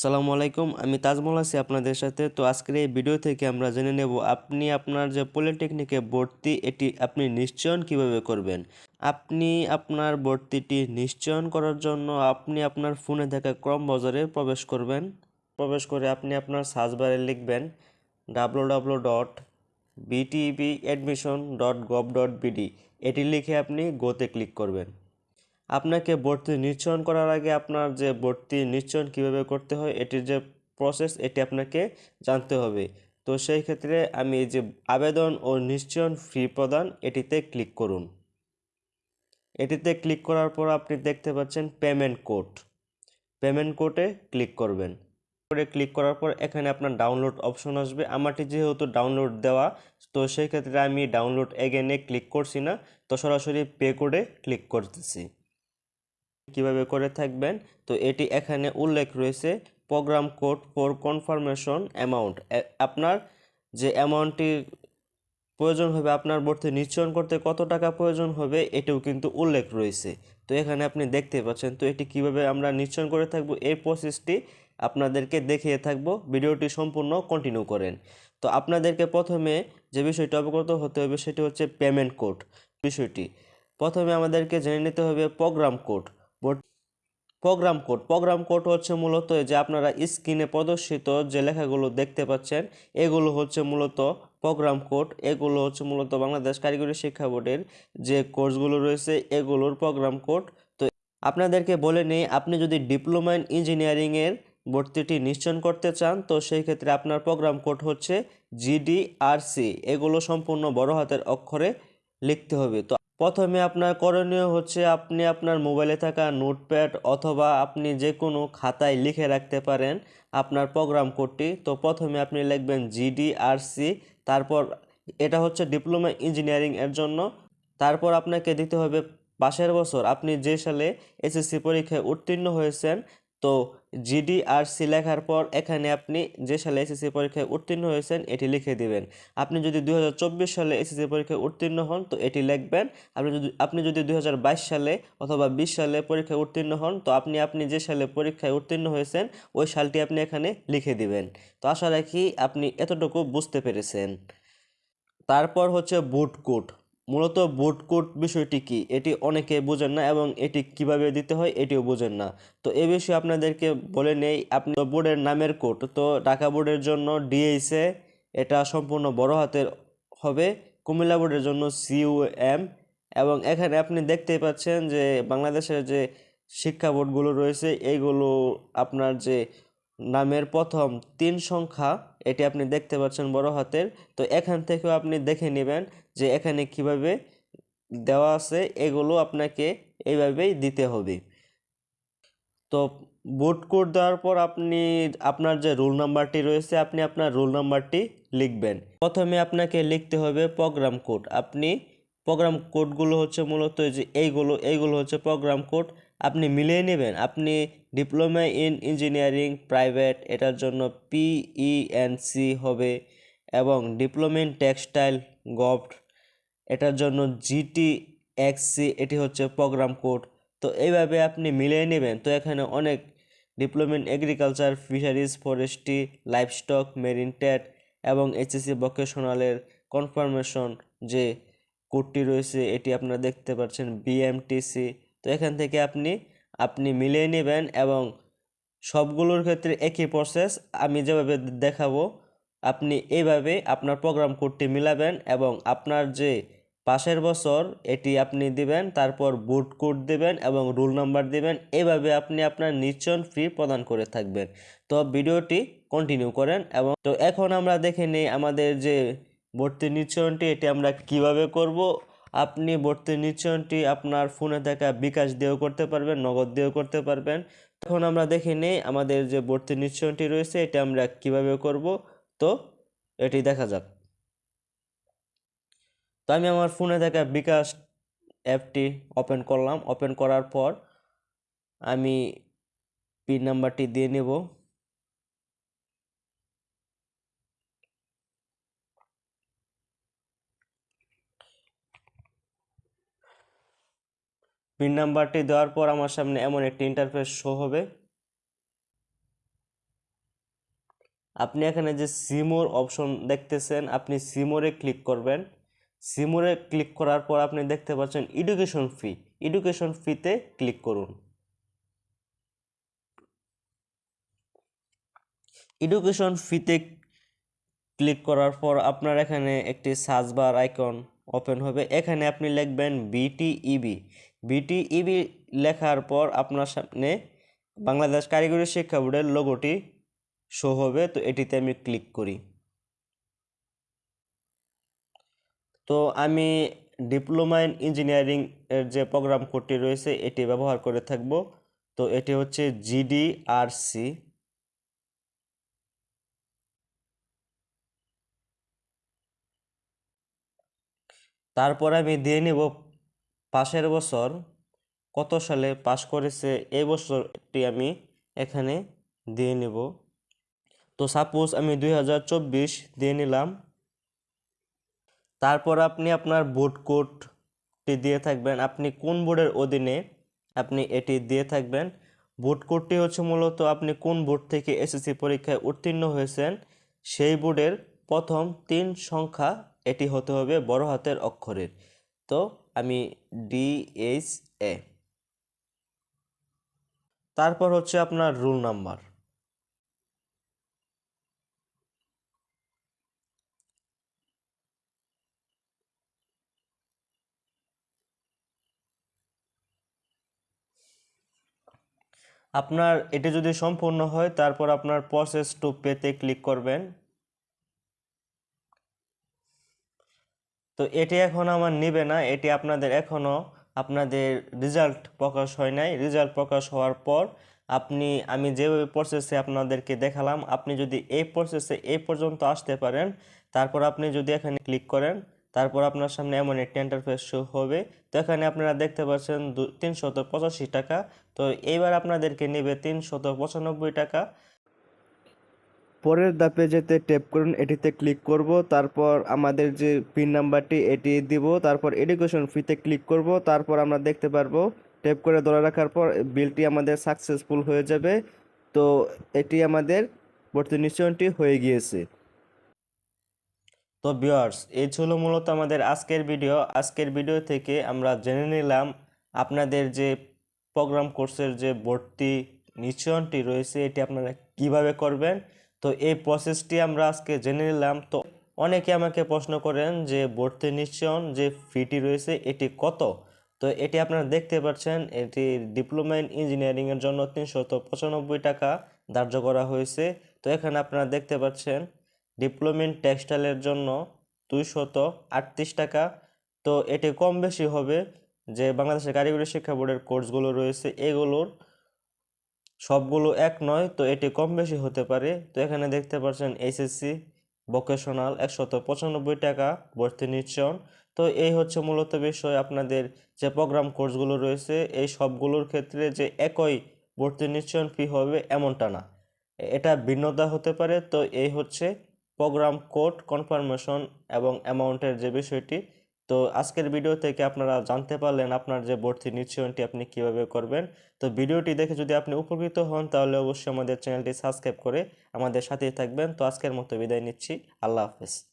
সালামু আলাইকুম, আমি তাজমল আছি আপনাদের সাথে। তো আজকের এই ভিডিও থেকে আমরা জেনে নেব, আপনি আপনার যে পলিটেকনিকে ভর্তি, এটি আপনি নিশ্চয়ন কীভাবে করবেন? আপনি আপনার ভর্তিটি নিশ্চয়ন করার জন্য আপনি আপনার ফোনে থাকা ক্রম বাজারে প্রবেশ করবেন। প্রবেশ করে আপনি আপনার সার্চ বারে লিখবেন W W dot BTB admission dot gov dot BD এটি লিখে আপনি গোতে ক্লিক করবেন। আপনাকে ভর্তি নিশ্চয়ন করার আগে আপনার যে ভর্তি নিশ্চয়ন কীভাবে করতে হয়, এটির যে প্রসেস এটি আপনাকে জানতে হবে। তো সেই ক্ষেত্রে আমি এই যে আবেদন ও নিশ্চয়ন ফি প্রদান, এটিতে ক্লিক করুন। এটিতে ক্লিক করার পর আপনি দেখতে পাচ্ছেন পেমেন্ট কোড পেমেন্ট কোডে ক্লিক করবেন। করে ক্লিক করার পর এখানে আপনার ডাউনলোড অপশন আসবে। আমারটি যেহেতু ডাউনলোড দেওয়া, তো সেই ক্ষেত্রে আমি ডাউনলোড এগেনে ক্লিক করছি না, তো সরাসরি পে কোডে ক্লিক করতেছি। কীভাবে করে থাকবেন? তো এটি এখানে উল্লেখ রয়েছে program code for confirmation amount আপনার যে অ্যামাউন্টটি প্রয়োজন হবে, আপনার ভর্তি নিশ্চয়ন করতে কত টাকা প্রয়োজন হবে, এটিও কিন্তু উল্লেখ রয়েছে। তো এখানে আপনি দেখতে পাচ্ছেন, তো এটি কীভাবে আমরা নিশ্চয়ন করে থাকব, এই প্রসেসটি আপনাদেরকে দেখিয়ে থাকব, ভিডিওটি সম্পূর্ণ কন্টিনিউ করেন। তো আপনাদেরকে প্রথমে যে বিষয়টি অবগত হতে হবে, সেটি হচ্ছে পেমেন্ট কোড বিষয়টি। প্রথমে আমাদেরকে জেনে নিতে হবে program code program code program code হচ্ছে মূলত যে আপনারা স্ক্রিনে প্রদর্শিত যে লেখাগুলো দেখতে পাচ্ছেন, এগুলো হচ্ছে মূলত প্রোগ্রাম কোড এগুলো হচ্ছে মূলত বাংলাদেশ কারিগরি শিক্ষা বোর্ডের যে কোর্সগুলো রয়েছে, এগুলোর প্রোগ্রাম কোড তো আপনাদেরকে বলে নেই, আপনি যদি ডিপ্লোমা ইন ইঞ্জিনিয়ারিংয়ের ভর্তিটি নিশ্চয়ন করতে চান, তো সেই ক্ষেত্রে আপনার প্রোগ্রাম কোড হচ্ছে জিডিআরসি এগুলো সম্পূর্ণ বড় হাতের অক্ষরে লিখতে হবে। তো প্রথমে আপনার করণীয় হচ্ছে আপনি আপনার মোবাইলে থাকা নোটপ্যাড অথবা আপনি যে কোনো খাতায় লিখে রাখতে পারেন আপনার প্রোগ্রাম কোডটি। তো প্রথমে আপনি লিখবেন জিডিআরসি তারপর এটা হচ্ছে ডিপ্লোমা ইঞ্জিনিয়ারিং এর জন্য। তারপর আপনাকে দিতে হবে পাশের বছর আপনি যে সালে এসএসসি পরীক্ষায় উত্তীর্ণ হয়েছেন তো জিডিআরসি লেখার পর এখানে আপনি যে সালে এসএসসি পরীক্ষায় উত্তীর্ণ হয়েছেন, এটি লিখে দিবেন। আপনি যদি দু হাজার চব্বিশ সালে এসএসসি পরীক্ষায় উত্তীর্ণ হন, তো এটি লিখবেন। আপনি যদি আপনি যদি দু হাজার বাইশ সালে অথবা বিশ সালে পরীক্ষায় উত্তীর্ণ হন, তো আপনি আপনি যে সালে পরীক্ষায় উত্তীর্ণ হয়েছেন, ওই সালটি আপনি এখানে লিখে দিবেন। তো আশা রাখি আপনি এতটুকু বুঝতে পেরেছেন। তারপর হচ্ছে বুট কোড মূলত বুট কোড বিষয়টি কি? এটি অনেকে বোঝেন না এবং এটি কীভাবে দিতে হয় এটিও বোঝেন না। তো এ বিষয়ে আপনাদেরকে বলে নেই, আপনি বোর্ডের নামের কোড তো ঢাকা বোর্ডের জন্য ডিএইসে এটা সম্পূর্ণ বড় হাতের হবে। কুমিল্লা বোর্ডের জন্য সিইউএম এবং এখানে আপনি দেখতেই পাচ্ছেন যে বাংলাদেশের যে শিক্ষা বোর্ডগুলো রয়েছে এইগুলো আপনার যে নামের প্রথম তিন সংখ্যা এটি আপনি দেখতে পাচ্ছেন বড় হাতের। তো এখান থেকেও আপনি দেখে নেবেন যে এখানে কীভাবে দেওয়া আছে, এগুলো আপনাকে এইভাবেই দিতে হবে। তো বুট কোড দেওয়ার পর আপনি, আপনার যে রোল নাম্বারটি রয়েছে, আপনি আপনার রোল নাম্বারটি লিখবেন। প্রথমে আপনাকে লিখতে হবে প্রোগ্রাম কোড। আপনি প্রোগ্রাম কোডগুলো হচ্ছে মূলত যে এইগুলো এইগুলো হচ্ছে প্রোগ্রাম কোড। আপনি মিলিয়ে নেবেন। আপনি ডিপ্লোমা ইন ইঞ্জিনিয়ারিং, প্রাইভেট, এটার জন্য পিইএনসি হবে এবং ডিপ্লোমা ইন টেক্সটাইল গভট এটার জন্য জিটি এক্সসি এটি হচ্ছে প্রোগ্রাম কোড। তো এইভাবে আপনি মিলিয়ে নেবেন। তো এখানে অনেক diploma in agriculture, fisheries, forestry, livestock, marine tech এবং এইচএসসি ভোকেশনালের কনফার্মেশন যে কোডটি রয়েছে, এটি আপনারা দেখতে পাচ্ছেন বিএমটিসি তো এখান থেকে আপনি আপনি মিলিয়ে নেবেন এবং সবগুলোর ক্ষেত্রে একই প্রসেস আমি যেভাবে দেখাবো, আপনি এইভাবে আপনার প্রোগ্রাম কোডটি মিলাবেন এবং আপনার যে পাশের বছর এটি আপনি দিবেন, তারপর বুট কোড দিবেন এবং রুল নাম্বার দিবেন, এভাবে আপনি আপনার নিশ্চয়ন ফি প্রদান করে থাকবেন। তো ভিডিওটি কন্টিনিউ করেন এবং তো এখন আমরা দেখে নিই আমাদের যে ভর্তি নিশ্চয়নটি এটি আমরা কীভাবে করব আপনি ভর্তি নিশ্চয়নটি আপনার ফোনে থাকা বিকাশ দিয়েও করতে পারবেন, নগদ দিয়েও করতে পারবেন। তখন আমরা দেখে নিই আমাদের যে ভর্তি নিশ্চয়নটি রয়েছে, এটা আমরা কীভাবে করব? তো এটি দেখা যাক। তো আমি আমার ফোনে থাকা বিকাশ অ্যাপটি ওপেন করলাম। ওপেন করার পর আমি পিন নাম্বারটি দিয়ে নেব। পিন নাম্বারটি দেওয়ার পর আমার সামনে এমন একটি ইন্টারফেস শো হবে। আপনি এখানে যে সিমোর অপশন দেখতেছেন, আপনি সিমোরে ক্লিক করবেন। সিমোরে ক্লিক করার পর আপনি দেখতে পাচ্ছেন এডুকেশন ফি এডুকেশন ফিতে ক্লিক করুন। এডুকেশন ফিতে ক্লিক করার পর আপনার এখানে একটি সার্চ বার আইকন ওপেন হবে। এখানে আপনি লিখবেন বিটিইবি বিটিইবি লেখার পর আপনার সামনে বাংলাদেশ কারিগরি শিক্ষা বোর্ডের লোগোটি শো হবে। তো এটিতে আমি ক্লিক করি। তো আমি ডিপ্লোমা ইন ইঞ্জিনিয়ারিং এর যে প্রোগ্রাম কোডটি রয়েছে, এটি ব্যবহার করে থাকব। তো এটি হচ্ছে জিডিআরসি তারপর আমি দিয়ে নিব পাশের বছর কত সালে পাশ করেছে এই বছরটি আমি এখানে দিয়ে নেব। তো সাপোজ আমি দুই হাজার চব্বিশ দিয়ে নিলাম। তারপর আপনি আপনার বোর্ড কোডটি দিয়ে থাকবেন। আপনি কোন বোর্ডের অধীনে আপনি এটি দিয়ে থাকবেন। বোর্ড কোডটি হচ্ছে মূলত আপনি কোন বোর্ড থেকে এসএসসি পরীক্ষায় উত্তীর্ণ হয়েছেন সেই বোর্ডের প্রথম তিন সংখ্যা এটি হতে হবে বড় হাতের অক্ষরের। তো আমি ডি এইচ এ তারপর হচ্ছে আপনার রুল নাম্বার। আপনার, এটি যদি সম্পূর্ণ হয়, তারপর আপনার প্রসেস টু পেতে ক্লিক করবেন। তো এটি এখন আমার নিবে না, এটি আপনাদের এখনও আপনাদের রেজাল্ট প্রকাশ হয় নাই। রেজাল্ট প্রকাশ হওয়ার পর আপনি, আমি যেভাবে প্রসেসে আপনাদেরকে দেখালাম, আপনি যদি এই প্রসেসে এই পর্যন্ত আসতে পারেন, তারপর আপনি যদি এখানে ক্লিক করেন, তারপর আপনার সামনে এমন একটি ইন্টারফেস শো হবে। তো এখানে আপনারা দেখতে পাচ্ছেন তিনশত পঁচাশি টাকা। তো এইবার আপনাদেরকে নেবে তিনশত পঁচানব্বই টাকা। পরের ধাপে যেতে ট্যাপ করুন, এটিতে ক্লিক করব, তারপর আমাদের যে পিন নাম্বারটি এটি দিব, তারপর এডুকেশন ফিতে ক্লিক করব, তারপর আমরা দেখতে পারব ট্যাপ করে ধরে রাখার পর বিলটি আমাদের সাকসেসফুল হয়ে যাবে। তো এটি আমাদের ভর্তি নিশ্চয়নটি হয়ে গিয়েছে। তো ভিউয়ার্স এই ছিল মূলত আমাদের আজকের ভিডিও আজকের ভিডিও থেকে আমরা জেনে নিলাম আপনাদের যে প্রোগ্রাম কোর্সের যে ভর্তি নিশ্চয়নটি রয়েছে, এটি আপনারা কীভাবে করবেন তো এই প্রসেসটি আমরা আজকে জেনে নিলাম। তো অনেকে আমাকে প্রশ্ন করেন যে, ভর্তি নিশ্চয়ন যে ফিটি রয়েছে, এটি কত? তো এটি আপনারা দেখতে পাচ্ছেন, এটি ডিপ্লোমা ইন ইঞ্জিনিয়ারিংয়ের জন্য তিনশত পঁচানব্বই টাকা ধার্য করা হয়েছে। তো এখানে আপনারা দেখতে পাচ্ছেন ডিপ্লোমা ইন টেক্সটাইলের জন্য দুইশত আটত্রিশ টাকা। তো এটি কম বেশি হবে যে, বাংলাদেশের কারিগরি শিক্ষা বোর্ডের কোর্সগুলো রয়েছে, এগুলোর সবগুলো এক নয়, তো এটি কম বেশি হতে পারে। তো এখানে দেখতে পাচ্ছেন এইচএসসি ভোকেশনাল একশত পঁচানব্বই টাকা ভর্তি নিশ্চয়ন তো এই হচ্ছে মূলত বিষয় আপনাদের যে প্রোগ্রাম কোর্সগুলো রয়েছে, এই সবগুলোর ক্ষেত্রে যে একই ভর্তি নিশ্চয়ন ফি হবে এমনটা না। এটা ভিন্নতা হতে পারে। তো এই হচ্ছে প্রোগ্রাম কোড, কনফার্মেশন এবং অ্যামাউন্টের যে বিষয়টি তো আজকের ভিডিও থেকে আপনারা জানতে পারলেন আপনার যে ভর্তি নিশ্চয়নটি আপনি কীভাবে করবেন। তো ভিডিওটি দেখে যদি আপনি উপকৃত হন, তাহলে অবশ্যই আমাদের চ্যানেলটি সাবস্ক্রাইব করে আমাদের সাথেই থাকবেন। তো আজকের মতো বিদায় নিচ্ছি। আল্লাহ হাফেজ।